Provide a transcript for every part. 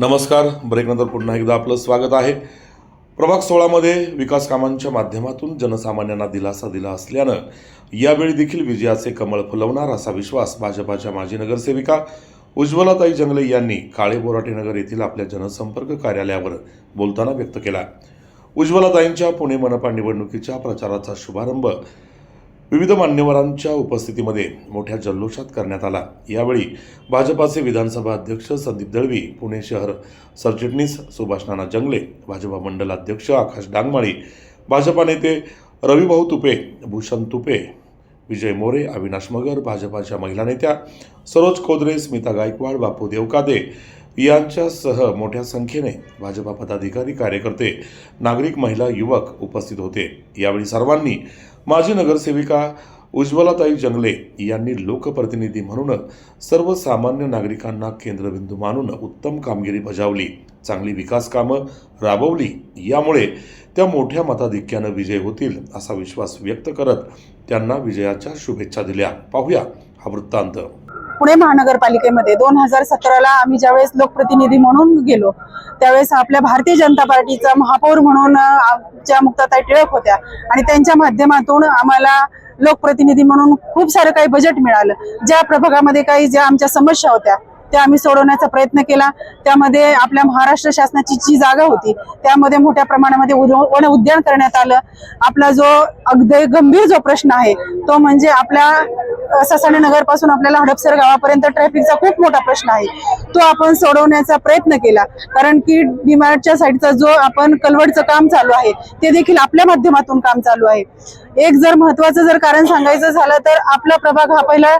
नमस्कार. ब्रेकनंतर पुन्हा एकदा आपलं स्वागत आहे. प्रभाग सोळामध्ये विकास कामांच्या माध्यमातून जनसामान्यांना दिलासा दिला असल्यानं यावेळी देखील विजयाचे कमळ फुलवणार असा विश्वास भाजपाच्या माजी नगरसेविका उज्ज्वलाताई जंगले यांनी काळे बोराटेनगर येथील आपल्या जनसंपर्क कार्यालयावर बोलताना व्यक्त केला. उज्ज्वलाताईंच्या पुणे मनपा निवडणुकीच्या प्रचाराचा शुभारंभ विविध मान्यवरांच्या उपस्थितीमध्ये मोठ्या जल्लोषात करण्यात आला. यावेळी भाजपाचे विधानसभा अध्यक्ष संदीप दळवी पुणे शहर सरचिटणीस सुभाष नाना जंगले भाजपा मंडल अध्यक्ष आकाश डांगमाळी भाजपा नेते रविभाऊ तुपे भूषण तुपे विजय मोरे अविनाश मगर भाजपाच्या महिला नेत्या सरोज खोदरे स्मिता गायकवाड बापू देवकादे यांच्यासह मोठ्या संख्येने भाजपा पदाधिकारी कार्यकर्ते नागरिक महिला युवक उपस्थित होते. यावेळी सर्वांनी माजी नगरसेविका उज्ज्वलाताई जंगले यांनी लोकप्रतिनिधी म्हणून सर्वसामान्य नागरिकांना केंद्रबिंदू मानून उत्तम कामगिरी बजावली चांगली विकास कामं राबवली. यामुळे त्या मोठ्या मताधिक्यानं विजय होतील असा विश्वास व्यक्त करत त्यांना विजयाच्या शुभेच्छा दिल्या. पाहूया हा वृत्तांत. पुणे महानगरपालिकेमध्ये दोन हजार सतराला आम्ही ज्यावेळेस लोकप्रतिनिधी म्हणून गेलो त्यावेळेस आपल्या भारतीय जनता पार्टीचा महापौर म्हणून आमच्या मुक्ताताई टिळक होत्या. आणि त्यांच्या माध्यमातून आम्हाला लोकप्रतिनिधी म्हणून खूप सारं काही बजेट मिळालं. ज्या प्रभागामध्ये काही ज्या आमच्या समस्या होत्या त्या आम्ही सोडवण्याचा प्रयत्न केला. त्यामध्ये आपल्या महाराष्ट्र शासनाची जी जागा होती त्यामध्ये मोठ्या प्रमाणामध्ये उद- वन उद्यान करण्यात आलं. आपला जो अगदी गंभीर जो प्रश्न आहे तो म्हणजे आपल्या ससाणे नगरपासून आपल्याला हडपसर गावापर्यंत ट्रॅफिकचा खूप मोठा प्रश्न आहे. तो आपण सोडवण्याचा प्रयत्न केला. कारण की डीमार्टच्या साईडचा जो आपण कलवडचं काम चालू आहे ते देखील आपल्या माध्यमातून काम चालू आहे. एक जर महत्वाचं जर कारण सांगायचं झालं तर आपला प्रभाग हा पहिला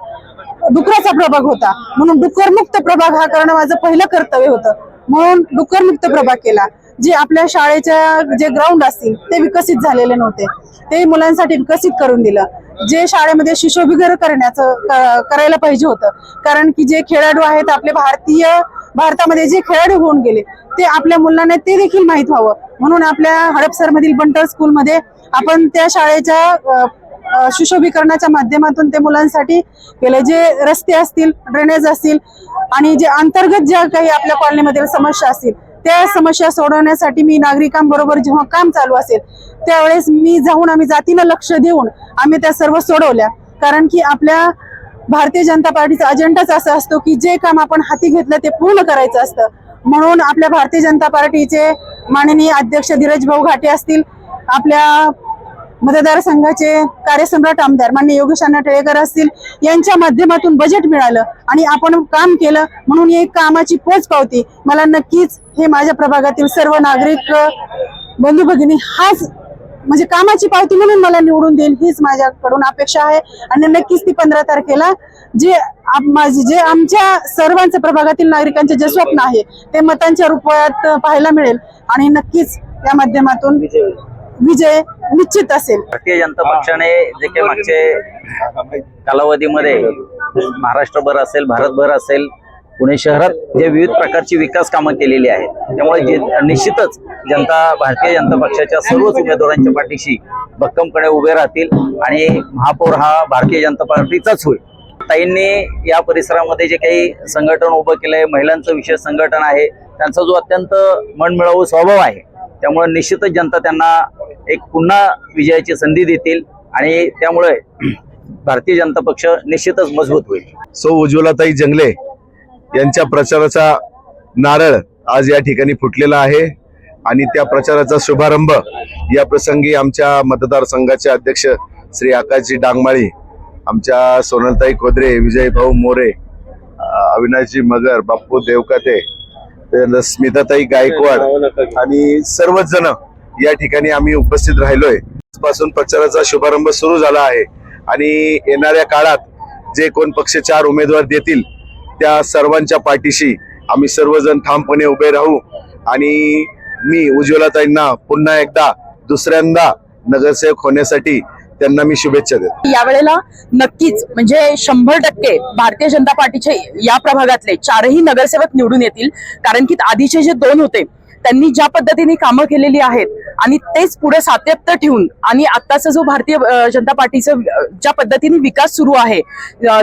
डुकराचा प्रभाग होता. म्हणून डुकरमुक्त प्रभाग हा करणं माझं पहिलं कर्तव्य होतं. म्हणून डुकरमुक्त प्रभाग केला. जे आपल्या शाळेच्या जे ग्राउंड असतील ते विकसित झालेले नव्हते. ते मुलांसाठी विकसित करून दिलं. जे शाळेमध्ये शिशोभिगर करण्याचं क- करायला पाहिजे होतं. कारण की जे खेळाडू आहेत आपले भारतीय भारतामध्ये जे खेळाडू होऊन गेले ते आपल्या मुलांना ते देखील माहीत व्हावं. म्हणून आपल्या हडपसर मधील बंटर स्कूलमध्ये आपण त्या शाळेच्या सुशोभीकरणाच्या माध्यमातून ते मुलांसाठी केले. जे रस्ते असतील ड्रेनेज असतील आणि जे अंतर्गत ज्या काही आपल्या कॉलनीमधील समस्या असतील त्या समस्या सोडवण्यासाठी मी नागरिकांबरोबर जेव्हा काम चालू असेल त्यावेळेस मी जाऊन आम्ही जातीनं लक्ष देऊन आम्ही त्या सर्व सोडवल्या. कारण की आपल्या भारतीय जनता पार्टीचा अजेंडाच असा असतो की जे काम आपण हाती घेतलं ते पूर्ण करायचं असतं. म्हणून आपल्या भारतीय जनता पार्टीचे माननीय अध्यक्ष धीरज भाऊ घाटे असतील आपल्या मतदारसंघाचे कार्यसम्राट आमदार मान्य योगेश अण्णा टिळेकर असतील यांच्या माध्यमातून बजेट मिळालं आणि आपण काम केलं म्हणून ही कामाची पोच पावती. मला नक्कीच हे माझ्या प्रभागातील सर्व नागरिक बंधू भगिनी हाच म्हणजे कामाची पावती म्हणून मला निवडून देईल हीच माझ्याकडून अपेक्षा आहे. आणि नक्कीच ती पंधरा तारखेला जे माझे जे आमच्या सर्वांचं प्रभागातील नागरिकांचे जे स्वप्न आहे ते मतांच्या रूपात पाहायला मिळेल. आणि नक्कीच या माध्यमातून विजय निश्चित असेल. भारतीय जनता पक्षाने जे काही मागचे कालावधीमध्ये महाराष्ट्रभर असेल भारतभर असेल पुणे शहरात जे विविध प्रकारची विकास कामं केलेली आहेत त्यामुळे जे निश्चितच जनता भारतीय जनता पक्षाच्या सर्वच उमेदवारांच्या पाठीशी भक्कमपणे उभे राहतील आणि महापौर हा भारतीय जनता पार्टीचाच होईल. ताईंनी या परिसरामध्ये जे काही संघटन उभं केलंय महिलांचं विशेष संघटन आहे त्यांचा जो अत्यंत मनमिळावू स्वभाव आहे त्यामुळे निश्चितच जनता त्यांना एक पुन्हा विजयाची संधी देतील आणि त्यामुळे भारतीय जनता पक्ष निश्चितच मजबूत होईल. सो उज्ज्वलाताई जंगले यांच्या प्रचाराचा नारळ आज या ठिकाणी फुटलेला आहे आणि त्या प्रचाराचा शुभारंभ या प्रसंगी आमच्या मतदारसंघाचे अध्यक्ष श्री आकाशजी डांगमाळी आमच्या सोनलताई खोदरे विजयभाऊ मोरे अविनाशजी मगर बाप्पू देवकाते स्मिताताई गायकवाड आणि सर्वच जण या ठिकाणी आम्ही उपस्थित राहिलोय. पासून प्रचाराचा शुभारंभ सुरू झाला आहे आणि येणाऱ्या काळात जे कोण पक्ष चार उमेदवार देतील त्या सर्वांच्या पाठीशी आम्ही सर्वजण ठामपणे उभे राहू आणि मी उज्ज्वलाताईंना पुन्हा एकदा दुसऱ्यांदा नगरसेवक होण्यासाठी त्यांना मी शुभेच्छा देतो. यावेळेला नक्कीच म्हणजे शंभर टक्के भारतीय जनता पार्टीचे या प्रभागातले चारही नगरसेवक निवडून येतील. कारण की आधीचे जे दोन होते त्यांनी ज्या पद्धतीने कामं केलेली आहेत आणि तेच पुढे सातत्य ठेवून आणि आत्ताचा जो भारतीय जनता पार्टीचं ज्या पद्धतीने विकास सुरू आहे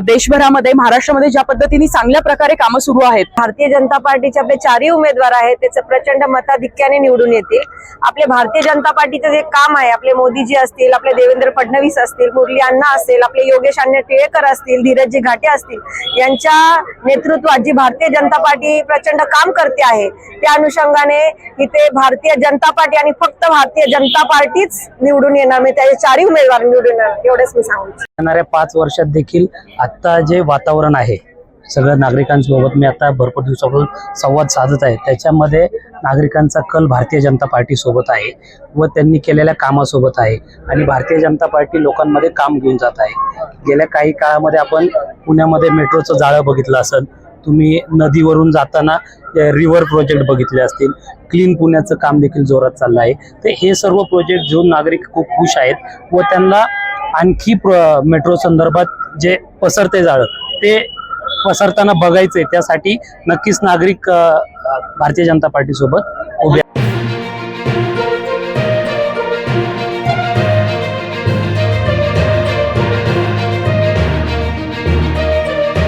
देशभरामध्ये महाराष्ट्रामध्ये ज्या पद्धतीने चांगल्या प्रकारे कामं सुरू आहेत. भारतीय जनता पार्टीचे आपले चारही उमेदवार आहेत त्याचे प्रचंड मताधिक्याने निवडून येतील. आपले भारतीय जनता पार्टीचं जे काम आहे आपले मोदीजी असतील आपले देवेंद्र फडणवीस असतील मुरली अण्णा असतील आपले योगेश अण्णा टिळेकर असतील धीरजजी घाटे असतील यांच्या नेतृत्वात जी भारतीय जनता पार्टी प्रचंड काम करते आहे त्या अनुषंगाने इथे भारतीय जनता पार्टी आणि फक्त भारतीय जनता पार्टीच निवडून येणार मी त्याचे चारही उमेदवार निवडून येणार एवढंच मी सांगू येणाऱ्या पाच वर्षात देखील आत्ता जे वातावरण आहे सगळ्या नागरिकांसोबत मी आता भरपूर दिवसापासून संवाद साधत आहे. त्याच्यामध्ये नागरिकांचा कल भारतीय जनता पार्टी सोबत आहे व त्यांनी केलेल्या कामासोबत आहे. आणि भारतीय जनता पार्टी लोकांमध्ये काम घेऊन जात आहे. गेल्या काही काळामध्ये आपण पुण्यामध्ये मेट्रोचं जाळं बघितलं असेल तुम्ही नदीवरून जाताना रिव्हर प्रोजेक्ट बघितले असतील. क्लीन पुण्याचं काम देखील जोरात चाललं आहे. तर हे सर्व प्रोजेक्ट जो नागरिक खूप खुश आहेत व त्यांना आणखी मेट्रो संदर्भात जे पसरते जाळं ते पसरताना बघायचंय. त्यासाठी नक्कीच नागरिक भारतीय जनता पार्टी सोबत